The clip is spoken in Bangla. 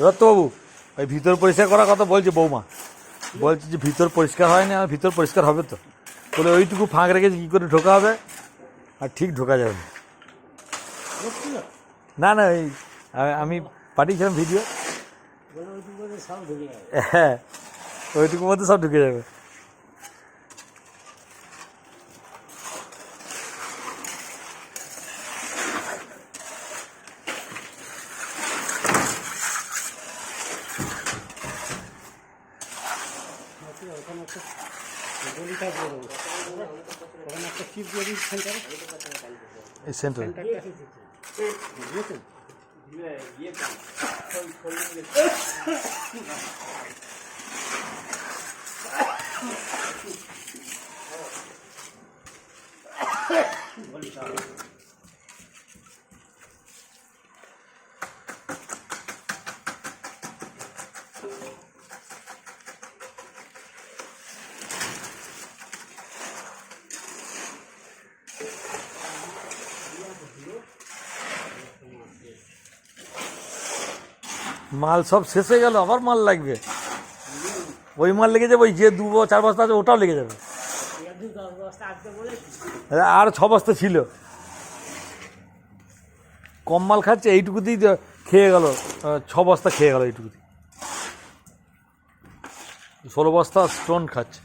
দত্তবাবু ওই ভিতর পরিষ্কার করার কথা বলছে বৌমা। বলছে যে ভিতর পরিষ্কার হয়নি আমার ভিতর পরিষ্কার হবে তো। বলে ওইটুকু ফাঁক রেখেছে, কী করে ঢোকা হবে? আর ঠিক ঢোকা যাবে না। না না ওই আমি পাঠিয়েছিলাম ভিডিও হ্যাঁ ওইটুকুর মধ্যে সব ঢুকে যাবে। এই সেন্টার মাল সব শেষ হয়ে গেল, আবার মাল লাগবে। ওই মাল লেগে যাবে, ওই যে দু চার বস্তা আছে, ওটাও লেগে যাবে। আর ছ বস্তা ছিল। কম মাল খাচ্ছে, এইটুকুতেই খেয়ে গেল ছ বস্তা খেয়ে গেল এইটুকুতেই। ষোলো বস্তা স্টোন খাচ্ছে।